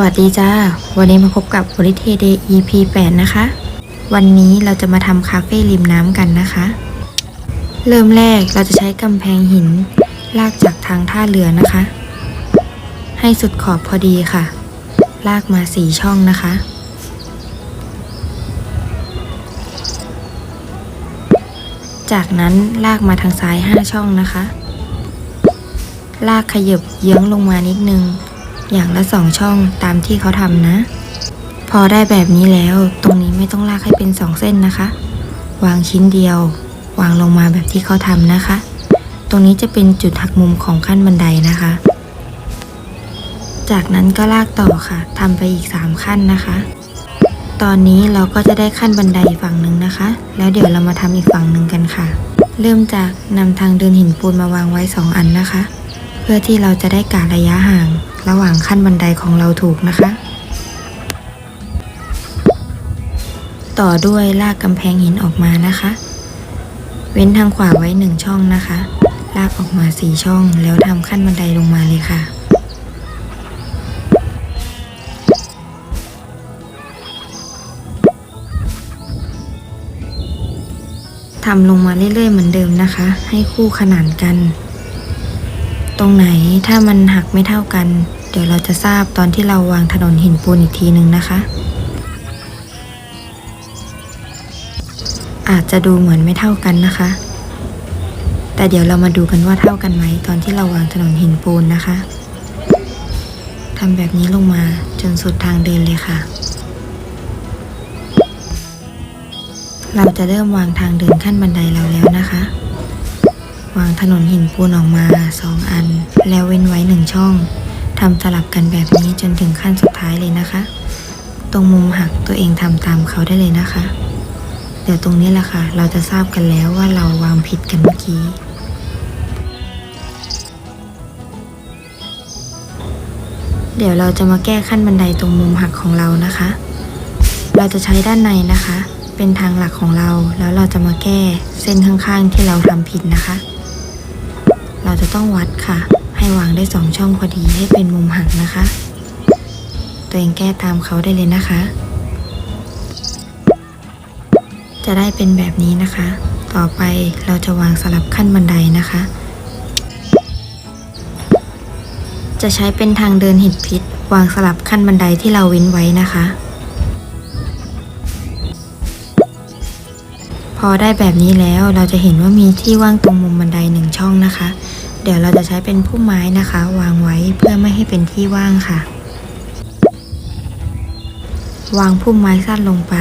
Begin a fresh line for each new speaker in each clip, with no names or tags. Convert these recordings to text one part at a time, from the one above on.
วัสดีจ้า วันนี้มาพบกับบริเทเดย์ EP 8 นะคะ วันนี้เราจะมาทำคาเฟ่ริมน้ำกันนะคะ เริ่มแรกเราจะใช้กำแพงหิน ลากจากทางท่าเรือนะคะ ให้สุดขอบพอดีค่ะ ลากมาสีช่องนะคะ จากนั้นลากมาทางซ้าย 5 ช่องนะคะ ลากขยับเยื้องลงมานิดนึง อย่างละสองช่องตามที่เขาทำนะ พอได้แบบนี้แล้ว ตรงนี้ไม่ต้องลากให้เป็นสองเส้นนะคะ วางชิ้นเดียว วางลงมาแบบที่เขาทำนะคะ ตรงนี้จะเป็นจุดหักมุมของขั้นบันไดนะคะ จากนั้นก็ลากต่อค่ะทำไปอีก 3 ขั้นนะคะ ตอนนี้เราก็จะได้ขั้นบันไดฝั่งหนึ่งนะคะ แล้วเดี๋ยวเรามาทำอีกฝั่งหนึ่งกันค่ะ เริ่มจากนำทางเดินหินปูนมาวางไว้ 2 อันนะคะ เพื่อที่เราจะได้กะระยะห่าง ระหว่างขั้นบันไดของเราถูกนะคะ ต่อด้วยลากกำแพงหินออกมานะคะ เว้นทางขวาไว้หนึ่งช่องนะคะ ลากออกมาสี่ช่อง แล้วทำขั้นบันไดลงมาเลยค่ะทำลงมาเรื่อยๆเหมือนเดิมนะคะ ให้คู่ขนานกัน ตรงไหนถ้ามันหักไม่เท่ากัน เดี๋ยวเราจะทราบตอนที่เราวางถนนหินปูนอีกทีหนึ่งนะคะ อาจจะดูเหมือนไม่เท่ากันนะคะ แต่เดี๋ยวเรามาดูกันว่าเท่ากันไหมตอนที่เราวางถนนหินปูนนะคะทำแบบนี้ลงมาจนสุดทางเดินเลยค่ะ เราจะเริ่มวางทางเดินขั้นบันไดเราแล้วนะคะ วางถนนหินปูนออกมาสองอัน แล้วเว้นไว้หนึ่งช่องทำสลับกันแบบนี้จนถึงขั้นสุดท้ายเลยนะคะ ตรงมุมหักตัวเองทำตามเขาได้เลยนะคะ เดี๋ยวตรงนี้แหละค่ะ เราจะทราบกันแล้วว่าเราวางผิดกันเมื่อกี้เดี๋ยวเราจะมาแก้ขั้นบันไดตรงมุมหักของเรานะคะ เราจะใช้ด้านในนะคะ เป็นทางหลักของเรา แล้วเราจะมาแก้เส้นข้างๆที่เราทำผิดนะคะ เราจะต้องวัดค่ะ ให้วางได้สองช่องพอดีให้เป็นมุมหักนะคะ ตัวเองแก้ตามเขาได้เลยนะคะ จะได้เป็นแบบนี้นะคะ ต่อไปเราจะวางสลับขั้นบันไดนะคะ จะใช้เป็นทางเดินหินพิษ วางสลับขั้นบันไดที่เราเว้นไว้นะคะ พอได้แบบนี้แล้วเราจะเห็นว่ามีที่ว่างตรงมุมบันไดหนึ่งช่องนะคะ เดี๋ยวเราจะใช้เป็นพุ่มไม้นะคะ วางไว้เพื่อไม่ให้เป็นที่ว่างค่ะ วางพุ่มไม้สั้นลงไป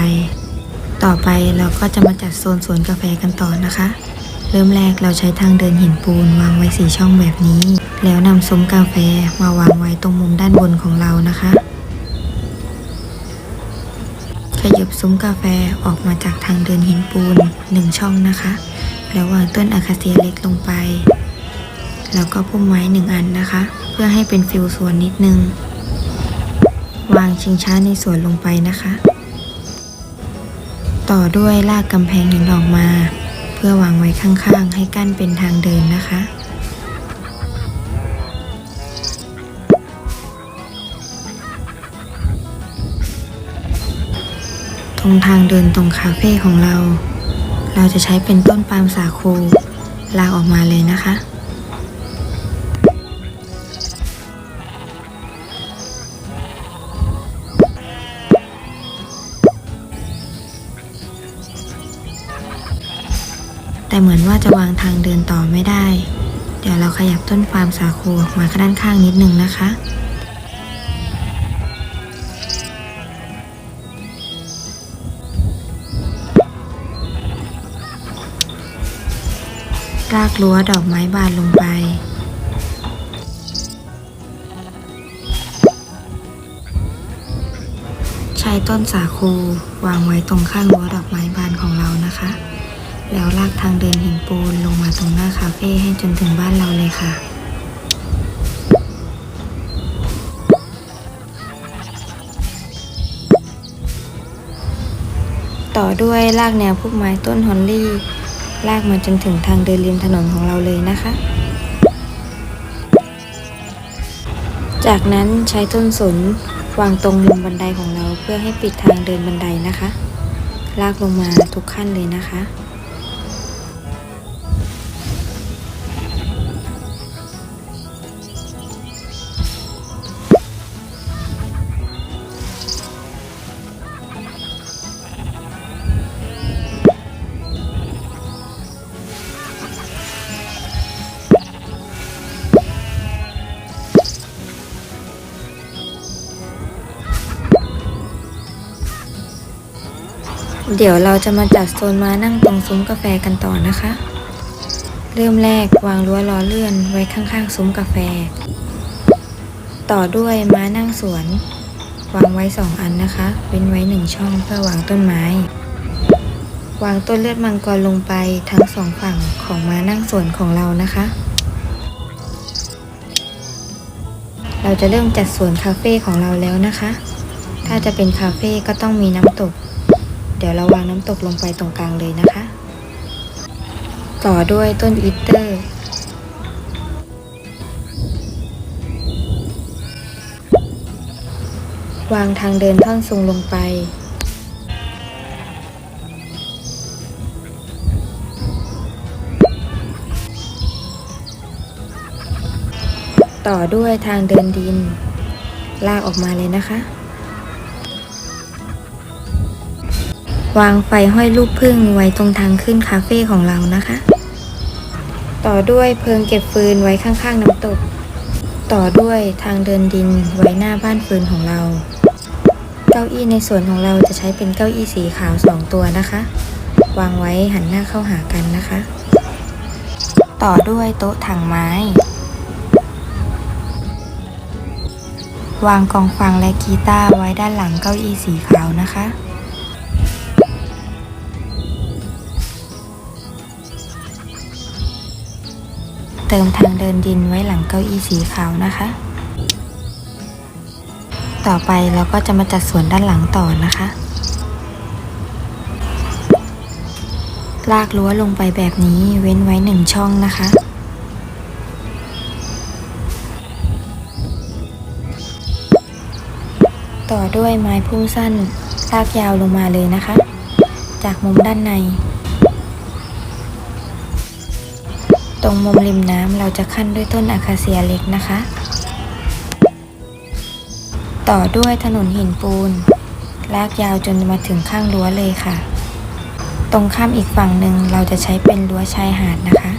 ต่อไปเราก็จะมาจัดโซนสวนกาแฟกันต่อนะคะ เริ่มแรกเราใช้ทางเดินหินปูนวางไว้สี่ช่องแบบนี้ แล้วนำซุ้มกาแฟมาวางไว้ตรงมุมด้านบนของเรานะคะ ยับซุ้มกาแฟออกมาจากทางเดินหินปูนหนึ่งช่องนะคะ แล้ววางต้นอาคาเซียเล็กลงไป แล้วก็พุ่มไม้หนึ่งอันนะคะ เพื่อให้เป็นฟิลสวนนิดนึง วางชิงช้าในสวนลงไปนะคะ ต่อด้วยลากกำแพงหินออกมา เพื่อวางไว้ข้างๆ ให้กั้นเป็นทางเดินนะคะ งทางเดินตรงคาเฟ่ของเรา เราจะใช้เป็นต้นปาล์มสาคูลากออกมาเลยนะคะ แต่เหมือนว่าจะวางทางเดินต่อไม่ได้ เดี๋ยวเราขยับต้นปาล์มสาคูออกมาด้านข้างนิดนึงนะคะ รากรั้วดอกไม้บานลงไป ใช้ต้นสาคูวางไว้ตรงข้างรั้วดอกไม้บานของเรานะคะ แล้วลากทางเดินหินปูนลงมาตรงหน้าคาเฟ่ให้จนถึงบ้านเราเลยค่ะต่อด้วยลากแนวพุ่มไม้ต้นฮอนลี่ ลากมาจนถึงทางเดินริมถนนของเราเลยนะคะ จากนั้นใช้ต้นสนวางตรงมุมบันไดของเราเพื่อให้ปิดทางเดินบันไดนะคะ ลากลงมาทุกขั้นเลยนะคะ เดี๋ยวเราจะมาจัดโซนมานั่งตรงซุ้มกาแฟกันต่อนะคะ เริ่มแรกวางรั้วล้อเลื่อนไว้ข้างๆ ซุ้มกาแฟ ต่อด้วยม้านั่งสวน วางไว้สองอันนะคะ เว้นไว้หนึ่งช่องเพื่อวางต้นไม้ วางต้นเลือดมังกรลงไปทั้งสองฝั่งของม้านั่งสวนของเรานะคะ เราจะเริ่มจัดสวนคาเฟ่ของเราแล้วนะคะ ถ้าจะเป็นคาเฟ่ก็ต้องมีน้ำตก เดี๋ยวเราวางน้ำตกลงไปตรงกลางเลยนะคะ ต่อด้วยต้นอีเตอร์ วางทางเดินท่อนซุงลงไป ต่อด้วยทางเดินดิน ลากออกมาเลยนะคะ วางไฟห้อยรูปพึ่งไว้ตรงทางขึ้นคาเฟ่ของเรานะคะ ต่อด้วยเพิงเก็บฟืนไว้ข้างๆน้ำตก ต่อด้วยทางเดินดินไว้หน้าบ้านฟืนของเรา เก้าอี้ในส่วนของเราจะใช้เป็นเก้าอี้สีขาวสองตัวนะคะ วางไว้หันหน้าเข้าหากันนะคะ ต่อด้วยโต๊ะถังไม้ วางกองฟังและกีตาร์ไว้ด้านหลังเก้าอี้สีขาวนะคะ เติมทางเดินดินไว้หลังเก้าอี้สีขาวนะคะ ต่อไปเราก็จะมาจัดส่วนด้านหลังต่อนะคะ ลากรั้วลงไปแบบนี้เว้นไว้หนึ่งช่องนะคะ ต่อด้วยไม้พุ่มสั้นลากยาวลงมาเลยนะคะ จากมุมด้านใน ตรงมุมริมน้ำเราจะขั้นด้วยต้นอาคาเซียเล็กนะคะ ต่อด้วยถนนหินปูน ลากยาวจนมาถึงข้างรั้วเลยค่ะ ตรงข้ามอีกฝั่งหนึ่งเราจะใช้เป็นรั้วชายหาดนะคะ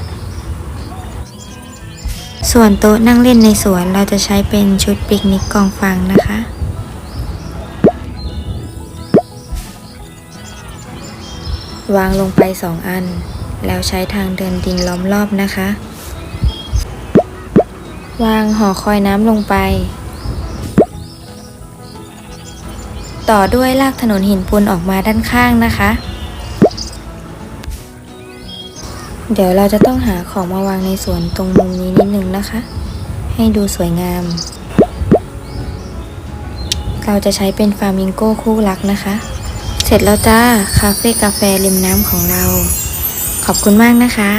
ส่วนโต๊ะนั่งเล่นในสวนเราจะใช้เป็นชุดปิกนิกกองฟางนะคะวางลงไปสองอัน แล้วใช้ทางเดินดินล้อมรอบนะคะ วางห่อคอยน้ำลงไป ต่อด้วยลากถนนหินปูนออกมาด้านข้างนะคะ เดี๋ยวเราจะต้องหาของมาวางในสวนตรงมุมนี้นิดนึงนะคะ ให้ดูสวยงาม เราจะใช้เป็นฟามิงโก้คู่รักนะคะ เสร็จแล้วจ้า คาเฟ่กาแฟริมน้ำของเรา ขอบคุณมากนะคะ